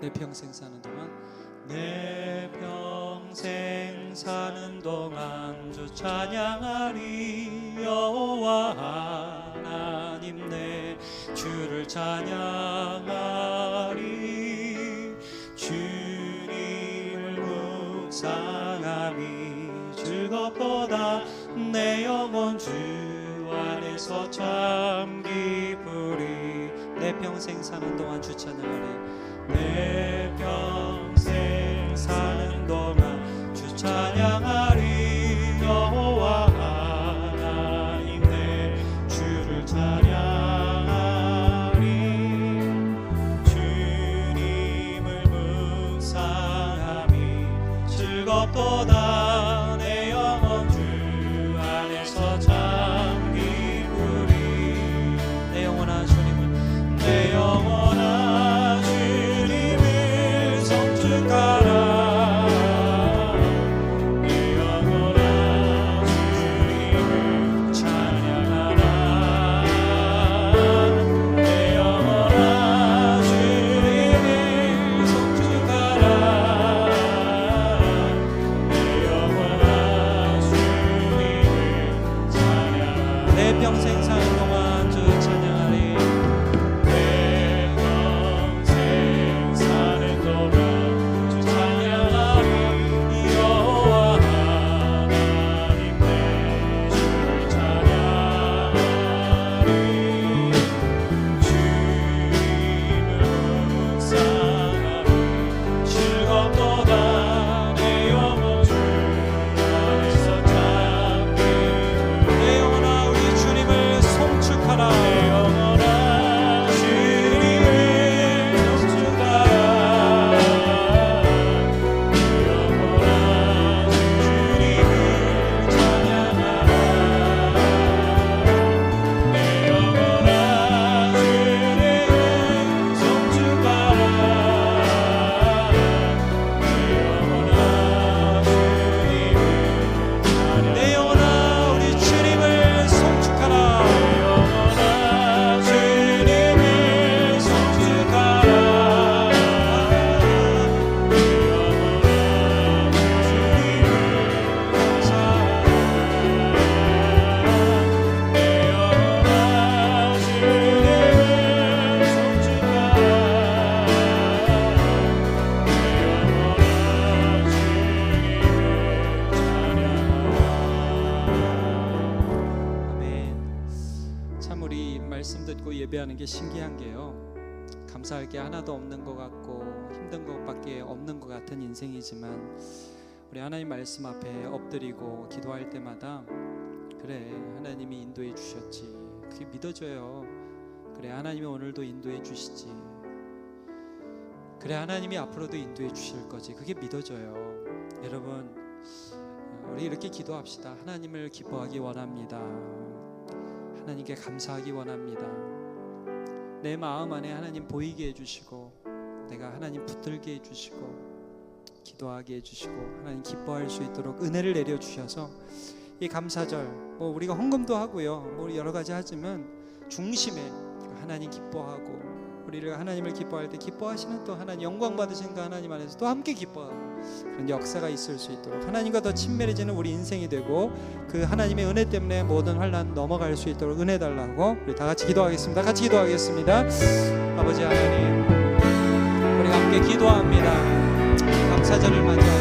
내 평생 사는 동안? 내 평생 사는 동안 주 찬양하리 여호와 하나님 내 주를 찬양하리 주님을 묵상함이 즐겁도다 내 영혼 주 안에서 참 기쁘리 내 평생 사는 동안 주 찬양하리 내 평생 사는 동안 찬 말씀 듣고 예배하는 게 신기한 게요. 감사할 게 하나도 없는 것 같고 힘든 것밖에 없는 것 같은 인생이지만 우리 하나님 말씀 앞에 엎드리고 기도할 때마다 그래 하나님이 인도해 주셨지 그게 믿어져요. 그래 하나님이 오늘도 인도해 주시지. 그래 하나님이 앞으로도 인도해 주실 거지. 그게 믿어져요. 여러분 우리 이렇게 기도합시다. 하나님을 기뻐하기 원합니다. 하나님께 감사하기 원합니다. 내 마음 안에 하나님 보이게 해주시고 내가 하나님 붙들게 해주시고 기도하게 해주시고 하나님 기뻐할 수 있도록 은혜를 내려 주셔서 이 감사절 뭐 우리가 헌금도 하고요 뭐 여러 가지 하지만 중심에 하나님 기뻐하고 우리를 하나님을 기뻐할 때 기뻐하시는 또 하나님 영광 받으신 그 하나님 안에서 또 함께 기뻐하고 그런 역사가 있을 수 있도록 하나님과 더 친밀해지는 우리 인생이 되고 그 하나님의 은혜 때문에 모든 환란 넘어갈 수 있도록 은혜 달라고 우리 다 같이 기도하겠습니다. 같이 기도하겠습니다. 아버지 하나님, 우리가 함께 기도합니다. 감사절을 맞이하고